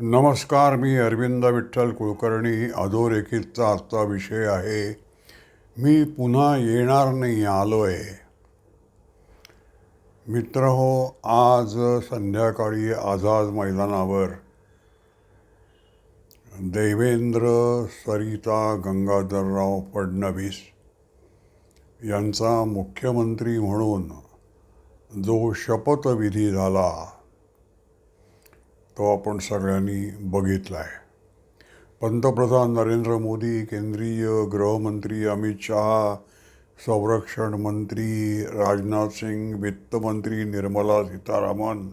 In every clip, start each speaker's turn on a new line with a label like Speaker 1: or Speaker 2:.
Speaker 1: नमस्कार मी अरविंद विठ्ठल कुलकर्णी. अधोरेखितचा आजचा विषय आहे मी पुन्हा येणार नाही आलो आहे मित्र हो आज संध्याकाळी आझाद मैदानावर देवेंद्र सरिता गंगाधरराव फडणवीस यांचा मुख्यमंत्री म्हणून जो शपथविधी झाला तो आपण सगळ्यांनी बघितला आहे. पंतप्रधान नरेंद्र मोदी केंद्रीय गृहमंत्री अमित शहा संरक्षण मंत्री राजनाथ सिंग वित्तमंत्री निर्मला सीतारामन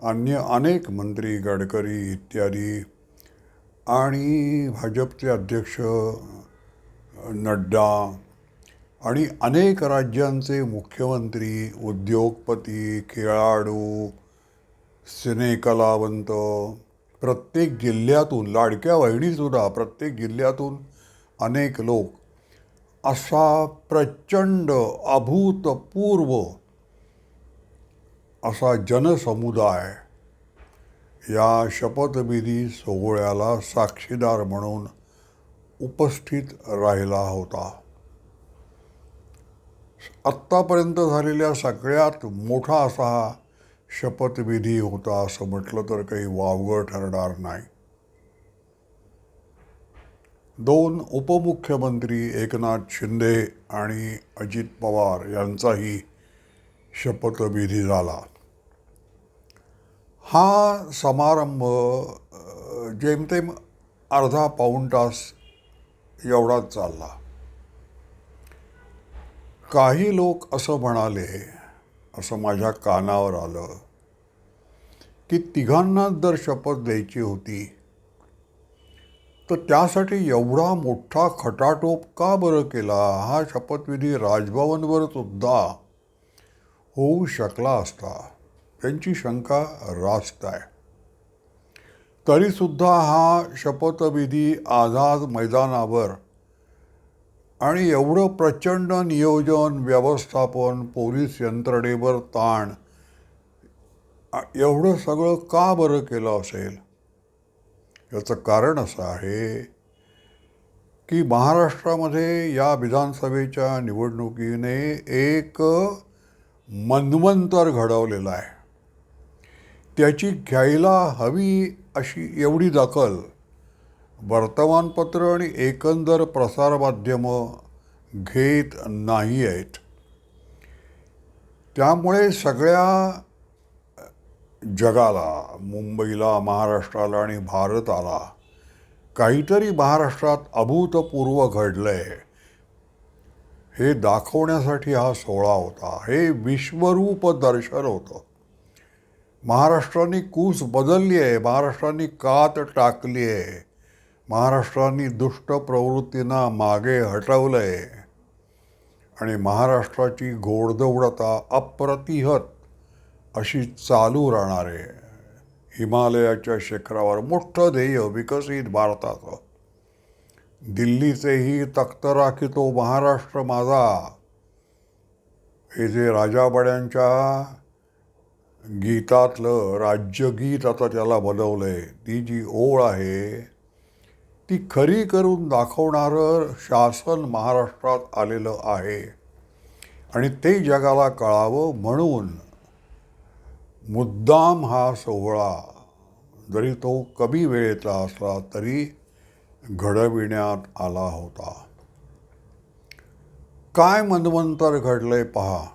Speaker 1: अन्य अनेक मंत्री गडकरी इत्यादी आणि भाजपचे अध्यक्ष नड्डा आणि अनेक राज्यांचे मुख्यमंत्री उद्योगपती खेळाडू सिनेकलावंत. प्रत्येक जिल्ह्यातून लाडक्या वहिणीसुद्धा प्रत्येक जिल्ह्यातून अनेक लोक असा प्रचंड अभूतपूर्व असा जनसमुदाय या शपथविधी सोहळ्याला साक्षीदार म्हणून उपस्थित राहिला होता. आत्तापर्यंत झालेल्या सगळ्यात मोठा असा हा शपथविधी होता असं म्हटलं तर काही वावगं ठरणार नाही. दोन उपमुख्यमंत्री एकनाथ शिंदे आणि अजित पवार यांचाही शपथविधी झाला. हा समारंभ जेमतेम अर्धा पाऊण तास एवढाच चालला. काही लोक असं म्हणाले असं माझ्या कानावर आलं की तिघांनाच जर शपथ द्यायची होती तर त्यासाठी एवढा मोठा खटाटोप का बरं केला? हा शपथविधी राजभवनवर सुद्धा होऊ शकला असता. त्यांची शंका रास्त आहे. तरीसुद्धा हा शपथविधी आझाद मैदानावर आणि एवढं प्रचंड नियोजन व्यवस्थापन पोलीस यंत्रणेवर ताण एवढं सगळं का बरं केलं असेल? याचं कारण असं आहे की महाराष्ट्रामध्ये या विधानसभेच्या निवडणुकीने एक मनवंतर घडवलेलं आहे. त्याची घ्यायला हवी अशी एवढी दखल वर्तमानपत्र आणि एकंदर प्रसारमाध्यमं घेत नाही आहेत. त्यामुळे सगळ्या जगाला मुंबईला महाराष्ट्राला आणि भारताला काहीतरी महाराष्ट्रात अभूतपूर्व घडलं आहे हे दाखवण्यासाठी हा सोहळा होता. हे विश्वरूप दर्शन होतं. महाराष्ट्राने कूस बदलली आहे महाराष्ट्राने कात टाकली आहे. महाराष्ट्राने दुष्ट प्रवृत्तींना मागे हटवलं आहे आणि महाराष्ट्राची घोडदौडता अप्रतिहत अशी चालू राहणार आहे. हिमालयाच्या शिखरावर मोठं ध्येय विकसित भारताचं. दिल्लीचेही तख्त राखितो महाराष्ट्र माझा. हे जे राजाबड्यांच्या गीतातलं राज्यगीत आता त्याला बनवलं आहे ती जी ओळ आहे ती खरी करून दाखवणारं शासन महाराष्ट्रात आलेलं आहे. आणि ते जगाला कळावं म्हणून मुद्दाम हा सोहळा जरी तो कमी वेळेचा असला तरी घडविण्यात आला होता. काय मनवंतर घडलंय पहा.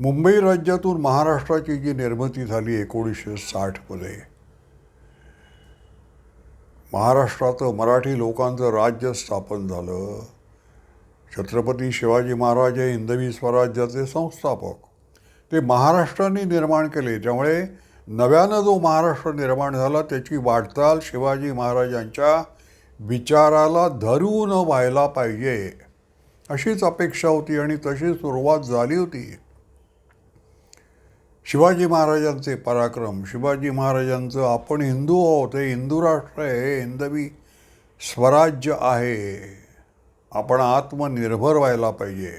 Speaker 1: मुंबई राज्यातून महाराष्ट्राची जी निर्मिती झाली एकोणीसशे साठमध्ये महाराष्ट्राचं मराठी लोकांचं राज्य स्थापन झालं. छत्रपती शिवाजी महाराज हे हिंदवी स्वराज्याचे संस्थापक. ते महाराष्ट्राने निर्माण केले. त्यामुळे नव्यानं जो महाराष्ट्र निर्माण झाला त्याची वाटचाल शिवाजी महाराजांच्या विचाराला धरून व्हायला पाहिजे अशीच अपेक्षा होती आणि तशी सुरुवात झाली होती. शिवाजी महाराजांचे पराक्रम शिवाजी महाराजांचं आपण हिंदू आहोत हे हिंदू राष्ट्र आहे हे हिंदवी स्वराज्य आहे. आपण आत्मनिर्भर व्हायला पाहिजे.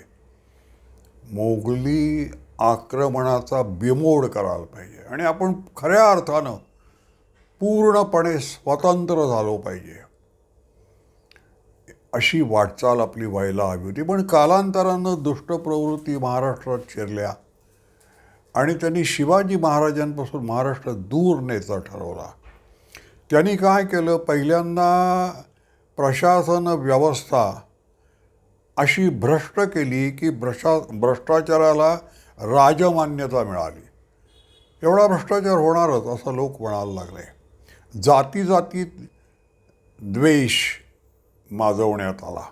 Speaker 1: मोगली आक्रमणाचा बिमोड करायला पाहिजे. आणि आपण खऱ्या अर्थानं पूर्णपणे स्वतंत्र झालो पाहिजे. अशी वाटचाल आपली व्हायला हवी होती. पण कालांतरानं दुष्ट प्रवृत्ती महाराष्ट्रात शिरल्या. आणि त्यांनी शिवाजी महाराजांपासून महाराष्ट्र दूर न्यायचा ठरवला. त्यांनी काय केलं? पहिल्यांदा प्रशासन व्यवस्था अशी भ्रष्ट केली की भ्रष्टा भ्रष्टाचाराला राजमान्यता मिळाली. एवढा भ्रष्टाचार होणारच असं लोक म्हणायला लागले. जाती जातीत द्वेष माजवण्यात आला.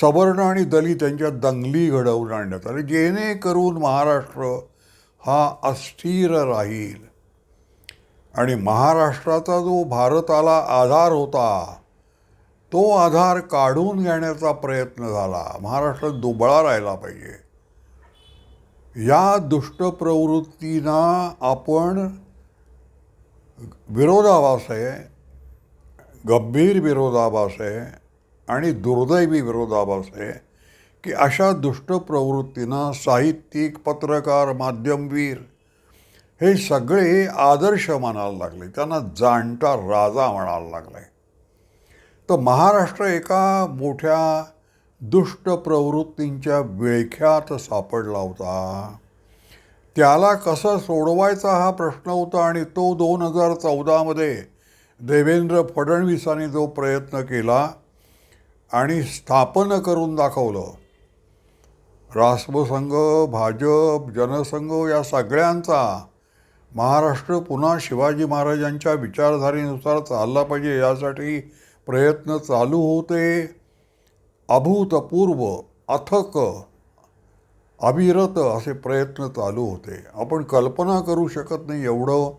Speaker 1: सवर्ण आणि दलित यांच्या दंगली घडवून आणण्यात आली. जेणेकरून महाराष्ट्र हा अस्थिर राहील. आणि महाराष्ट्राचा जो भारताला आधार होता तो आधार काढून घेण्याचा प्रयत्न झाला. महाराष्ट्र दुबळा राहिला पाहिजे. या दुष्ट प्रवृत्तींना आपण विरोधाभास आहे गंभीर विरोधाभास आहे आणि दुर्दैवी विरोधाभास आहे. की अशा दुष्ट प्रवृत्तींना साहित्यिक पत्रकार माध्यमवीर हे सगळे आदर्श मानायला लागले. त्यांना जाणता राजा म्हणायला लागले. तर महाराष्ट्र एका मोठ्या दुष्ट प्रवृत्तींच्या विळख्यात सापडला होता. त्याला कसं सोडवायचा हा प्रश्न होता आणि तो दोन हजार चौदामध्ये देवेंद्र फडणवीसांनी जो प्रयत्न केला आणि स्थापन करून दाखवलं राष्ट्रसंघ भाजप जनसंघ या सगळ्यांचा महाराष्ट्र पुन्हा शिवाजी महाराजांच्या विचारधारेनुसार चालला पाहिजे यासाठी प्रयत्न चालू होते. अभूतपूर्व अथक अविरत असे प्रयत्न चालू होते. आपण कल्पना करू शकत नाही एवढं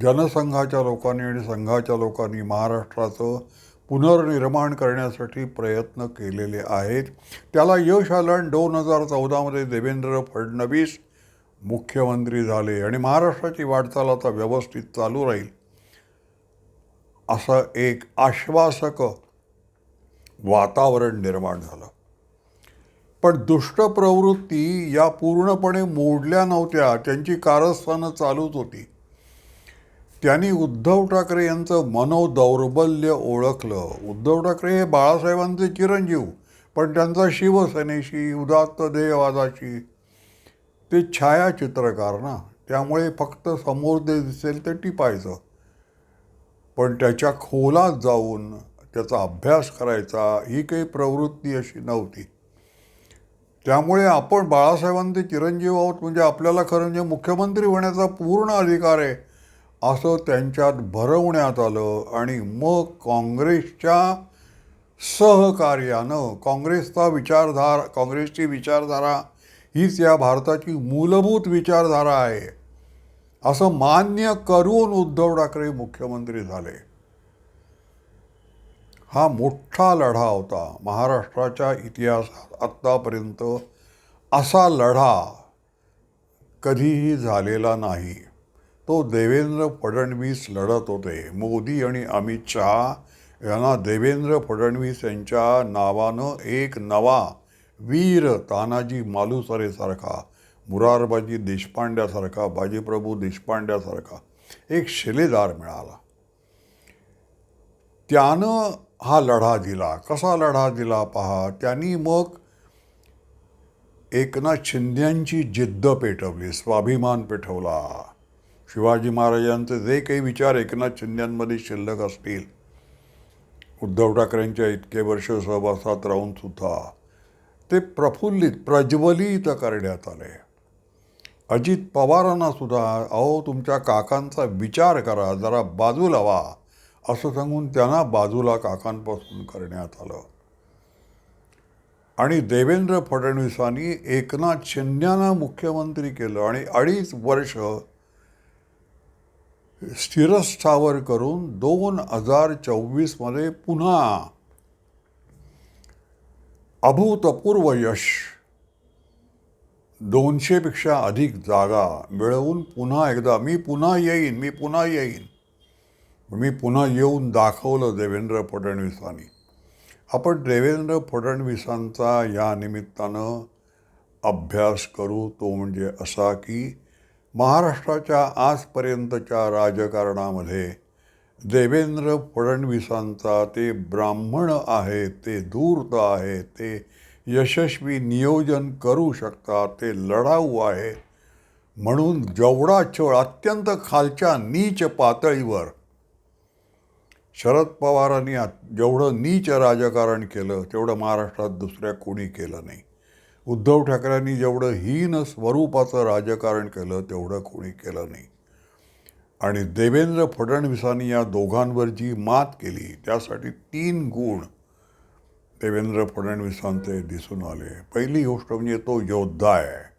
Speaker 1: जनसंघाच्या लोकांनी आणि संघाच्या लोकांनी महाराष्ट्राचं पुनर्निर्माण करण्यासाठी प्रयत्न केलेले आहेत. त्याला यश आलं. आणि दोन हजार चौदामध्ये देवेंद्र फडणवीस मुख्यमंत्री झाले आणि महाराष्ट्राची वाटचाल आता व्यवस्थित चालू राहील. असं एक आश्वासक वातावरण निर्माण झालं. पण दुष्ट प्रवृत्ती या पूर्णपणे मोडल्या नव्हत्या. त्यांची कारस्थानं चालूच होती. त्यांनी उद्धव ठाकरे यांचं मनोदौर्बल्य ओळखलं. उद्धव ठाकरे हे बाळासाहेबांचे चिरंजीव पण त्यांचा शिवसेनेशी उदात्त ध्येयवादाशी ते छायाचित्रकार ना. त्यामुळे फक्त समोर जे दिसेल ते टिपायचं. पण त्याच्या खोलात जाऊन त्याचा अभ्यास करायचा ही काही प्रवृत्ती अशी नव्हती. त्यामुळे आपण बाळासाहेबांचे चिरंजीव आहोत म्हणजे आपल्याला खरं म्हणजे मुख्यमंत्री होण्याचा पूर्ण अधिकार आहे. असं त्यांच्यात भरवण्यात आलं आणि मग काँग्रेसच्या सहकार्यानं काँग्रेसचा विचारधारा काँग्रेसची विचारधारा हीच या भारताची मूलभूत विचारधारा आहे असं मान्य करून उद्धव ठाकरे मुख्यमंत्री झाले. हा मोठा लढा होता महाराष्ट्राच्या इतिहासात आत्तापर्यंत असा लढा कधीही झालेला नाही. तो देवेंद्र फडणवीस लढत होते. मोदी आणि अमित शहा यांना देवेंद्र फडणवीस यांच्या नावानं एक नवा वीर तानाजी मालुसरेसारखा मुरारबाजी देशपांड्यासारखा बाजीप्रभू देशपांड्यासारखा एक शिलेदार मिळाला. त्यानं हा लढा दिला. कसा लढा दिला पहा? त्यांनी मग एकनाथ शिंद्यांची जिद्द पेटवली स्वाभिमान पेटवला शिवाजी महाराजांचे जे काही विचार एकनाथ शिंद्यांमध्ये शिल्लक असतील उद्धव ठाकरेंच्या इतके वर्ष सहवासात राहून सुद्धा ते प्रफुल्लित प्रज्वलित करण्यात आले. अजित पवारांना सुद्धा अहो तुमच्या काकांचा विचार करा जरा बाजूला लावा असं सांगून त्यांना बाजूला काकांपासून करण्यात आलं. आणि देवेंद्र फडणवीसांनी एकनाथ शिंद्यांना मुख्यमंत्री केलं आणि अडीच वर्ष स्थिरस्थावर करून दोन हजार चोवीसमध्ये पुन्हा अभूतपूर्व यश दोनशेपेक्षा अधिक जागा मिळवून पुन्हा एकदा मी पुन्हा येईन मी पुन्हा येईन. मी पुन्हा येऊन दाखवलं देवेंद्र फडणवीसांनी. आपण देवेंद्र फडणवीसांचा या निमित्तानं अभ्यास करू तो म्हणजे असा की महाराष्ट्राच्या आजपर्यंतच्या राजकारणामध्ये देवेंद्र फडणवीसांचा ते ब्राह्मण आहे ते धूर्त आहे ते यशस्वी नियोजन करू शकतात ते लढाऊ आहे. म्हणून जेवढा छळ अत्यंत खालच्या नीच पातळीवर शरद पवारांनी जेवढं नीच राजकारण केलं तेवढं महाराष्ट्रात दुसऱ्या कोणी केलं नाही. उद्धव ठाकरेंनी जेवढं हीन स्वरूपाचं राजकारण केलं तेवढं कोणी केलं नाही. आणि देवेंद्र फडणवीसांनी या दोघांवर जी मात केली त्यासाठी तीन गुण देवेंद्र फडणवीसांचे दिसून आले. पहिली गोष्ट म्हणजे तो योद्धा आहे.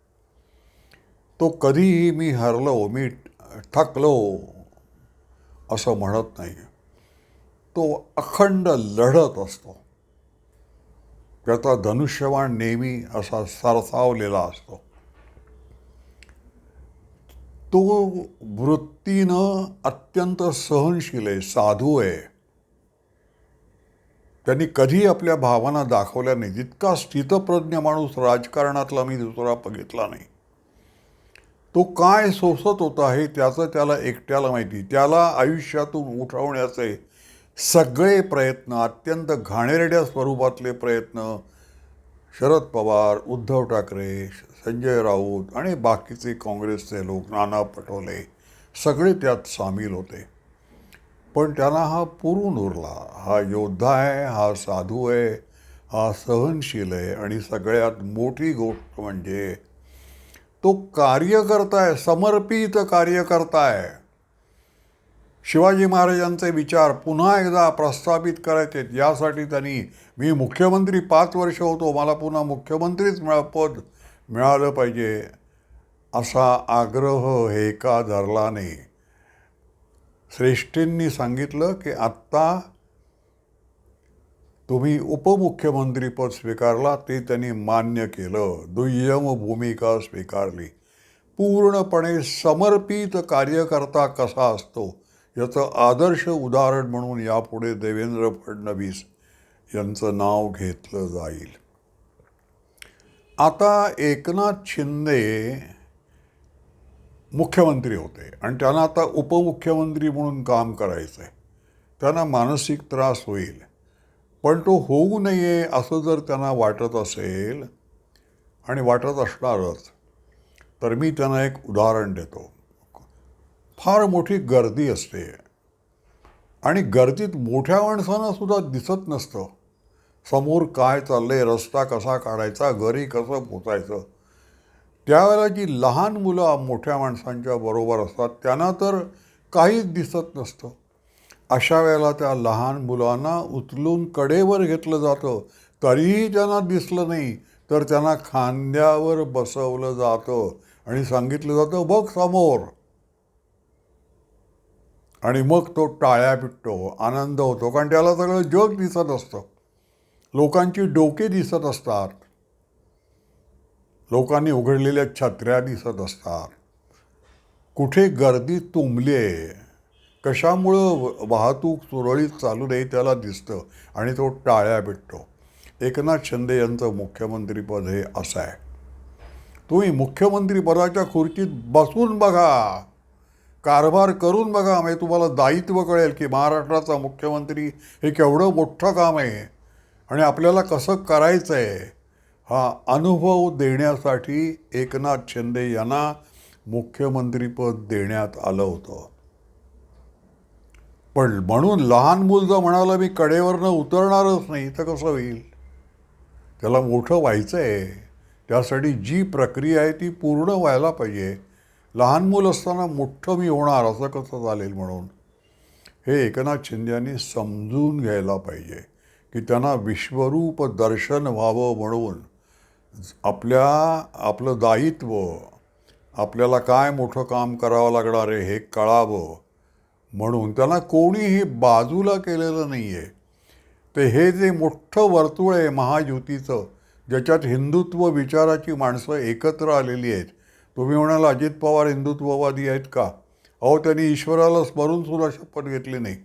Speaker 1: तो कधीही मी हरलो मी थकलो असं म्हणत नाही. तो अखंड लढत असतो. त्याचा धनुष्यवाण नेहमी असा सरसावलेला असतो. तो वृत्तीनं अत्यंत सहनशील आहे साधू आहे. त्यांनी कधी आपल्या भावना दाखवल्या नाही जितका स्थितप्रज्ञ माणूस राजकारणातला मी दुसरा बघितला नाही. तो काय सोसत होता हे त्याचं त्याला एकट्याला माहिती. त्याला आयुष्यातून उठवण्याचे सगळे प्रयत्न अत्यंत घाणेरड्या स्वरूपातले प्रयत्न शरद पवार उद्धव ठाकरे संजय राऊत आणि बाकीचे काँग्रेसचे लोक नाना पटोले सगळे त्यात सामील होते. पण त्यांना हा पुरून उरला हा योद्धा आहे हा साधू आहे हा सहनशील आहे आणि सगळ्यात मोठी गोष्ट म्हणजे तो कार्यकर्ता आहे समर्पित कार्यकर्ता आहे. शिवाजी महाराजांचे विचार पुन्हा एकदा प्रस्थापित करायचे यासाठी त्यांनी मी मुख्यमंत्री पाच वर्ष होतो मला पुन्हा मुख्यमंत्रीच मिळा पद मिळालं पाहिजे असा आग्रह हे का धरला नाही श्रेष्ठींनी सांगितलं की आत्ता तुम्ही उपमुख्यमंत्रीपद स्वीकारला ते त्यांनी मान्य केलं. दुय्यम भूमिका स्वीकारली. पूर्णपणे समर्पित कार्यकर्ता कसा असतो? याचं आदर्श उदाहरण म्हणून यापुढे देवेंद्र फडणवीस यांचं नाव घेतलं जाईल. आता एकनाथ शिंदे मुख्यमंत्री होते आणि त्यांना आता उपमुख्यमंत्री म्हणून काम करायचं आहे. त्यांना मानसिक त्रास होईल. पण तो होऊ नये असं जर त्यांना वाटत असेल आणि वाटत असणारच तर मी त्यांना एक उदाहरण देतो. फार मोठी गर्दी असते. आणि गर्दीत मोठ्या माणसांना सुद्धा दिसत नसतं. समोर काय चाललंय रस्ता कसा काढायचा घरी कसं पोचायचं. त्यावेळेला जी लहान मुलं मोठ्या माणसांच्या बरोबर असतात त्यांना तर काहीच दिसत नसतं. अशा वेळेला त्या लहान मुलांना उचलून कडेवर घेतलं जातं. तरीही त्यांना दिसलं नाही तर त्यांना खांद्यावर बसवलं जातं. आणि सांगितलं जातं बघ समोर. आणि मग तो टाळ्या पिटतो आनंद होतो. कारण त्याला सगळं जग दिसत असतं. लोकांची डोके दिसत असतात. लोकांनी उघडलेल्या छत्र्या दिसत असतात. कुठे गर्दी तुंबली आहे कशामुळं वाहतूक सुरळीत चालू नाही त्याला दिसतं. आणि तो टाळ्या पिटतो. एकनाथ शिंदे यांचं मुख्यमंत्रीपद हे असं आहे. तुम्ही मुख्यमंत्रीपदाच्या खुर्चीत बसून बघा. कारभार करून बघा म्हणजे तुम्हाला दायित्व कळेल की महाराष्ट्राचा मुख्यमंत्री हे केवढं मोठं काम आहे आणि आपल्याला कसं करायचं आहे हा अनुभव देण्यासाठी एकनाथ शिंदे यांना मुख्यमंत्रीपद देण्यात आलं होतं. पण म्हणून लहान मूल जर म्हणाला मी कडेवरनं उतरणारच नाही तर कसं होईल? त्याला मोठं व्हायचं आहे त्यासाठी जी प्रक्रिया आहे ती पूर्ण व्हायला पाहिजे. लहान मूल असताना मोठं मी होणार असं कसं चालेल म्हणून? हे एकनाथ शिंदे यांनी समजून घ्यायला पाहिजे की त्यांना विश्वरूप दर्शन व्हावं म्हणून आपल्या आपलं दायित्व आपल्याला काय मोठं काम करावं लागणार आहे हे कळावं म्हणून त्यांना कोणीही बाजूला केलेलं नाही आहे ते हे जे मोठं वर्तुळ आहे महायुतीचं ज्याच्यात हिंदुत्व विचाराची माणसं एकत्र आलेली आहेत तुम्ही म्हणाल अजित पवार हिंदुत्ववादी आहेत का? अहो त्यांनी ईश्वराला स्मरून सुद्धा शपथ घेतली नाही.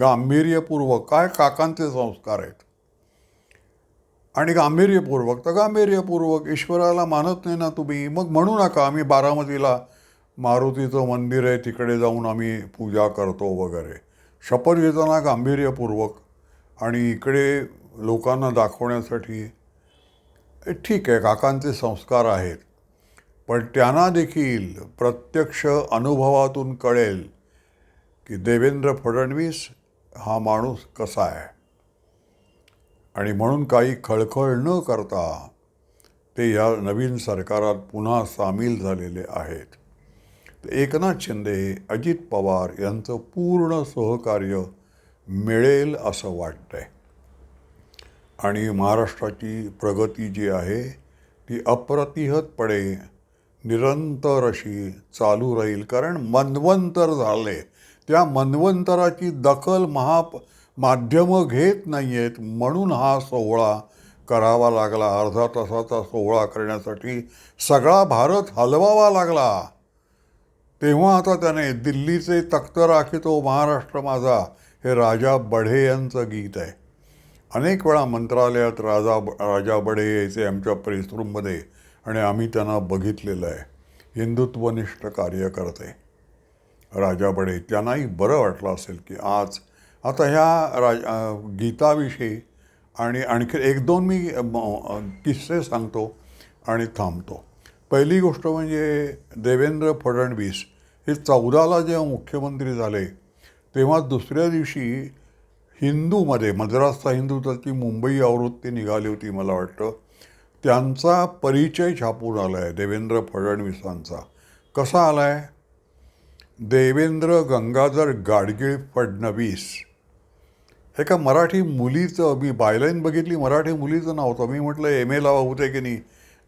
Speaker 1: गांभीर्यपूर्वक. काय काकांचे संस्कार आहेत? आणि गांभीर्यपूर्वक तर गांभीर्यपूर्वक. ईश्वराला मानत नाही ना तुम्ही. मग म्हणू नका आम्ही बारामतीला मारुतीचं मंदिर आहे तिकडे जाऊन आम्ही पूजा करतो वगैरे. शपथ घेताना गांभीर्यपूर्वक. आणि इकडे लोकांना दाखवण्यासाठी. ठीक आहे काकांचे संस्कार आहेत. पण त्यांना देखील प्रत्यक्ष अनुभवातून कळेल की देवेंद्र फडणवीस हा माणूस कसा आहे. आणि म्हणून काही खळखळ न करता ते या नवीन सरकारात पुन्हा सामील झालेले आहेत. एकनाथ शिंदे अजित पवार यांचं पूर्ण सहकार्य मिळेल असं वाटतंय. आणि महाराष्ट्राची प्रगती जी आहे ती अप्रतिहतपणे निरंतर अशी चालू राहील. कारण मनवंतर झाले. त्या मनवंतराची दखल महा माध्यमं घेत नाही आहेत म्हणून हा सोहळा करावा लागला. अर्धा तासाचा सोहळा करण्यासाठी सगळा भारत हलवावा लागला. तेव्हा आता त्याने दिल्लीचे तख्त राखितो महाराष्ट्र माझा हे राजा बढे यांचं गीत आहे. अनेक वेळा मंत्रालयात राजा राजा बडे यायचे आमच्या प्रेसरूममध्ये आणि आम्ही त्यांना बघितलेलं आहे. हिंदुत्वनिष्ठ कार्य करते राजा बडे त्यांनाही बरं वाटलं असेल की आज आता ह्या राज गीताविषयी आणि आणखी एक दोन मी किस्से सांगतो आणि थांबतो. पहिली गोष्ट म्हणजे देवेंद्र फडणवीस हे चौदाला जेव्हा मुख्यमंत्री झाले तेव्हा दुसऱ्या दिवशी हिंदूमध्ये मद्रासचा हिंदू त्याची मुंबई आवृत्ती निघाली होती मला वाटतं. त्यांचा परिचय छापून आला आहे देवेंद्र फडणवीसांचा. कसा आला आहे देवेंद्र गंगाधर गाडगीळ फडणवीस. एका मराठी मुलीचं मी बायलाईन बघितली मराठी मुलीचं नाव होतं. मी म्हटलं एम. एला होते की नाही?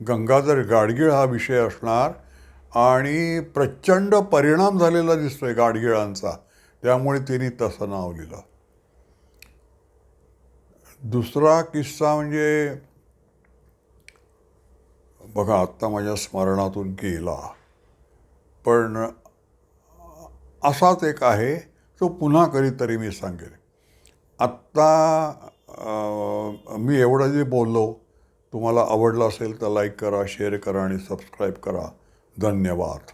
Speaker 1: गंगाधर गाडगीळ हा विषय असणार आणि प्रचंड परिणाम झालेला दिसतोय गाडगिळांचा. त्यामुळे तिने तसं नाव लिहिलं. दुसरा किस्सा म्हणजे बघा आत्ता माझ्या स्मरणातून गेला. पण असाच एक आहे तो पुन्हा कधीतरी मी सांगेन. आत्ता मी एवढं जे बोललो तुम्हाला आवडलं असेल तर लाईक करा शेअर करा आणि सबस्क्राईब करा. धन्यवाद.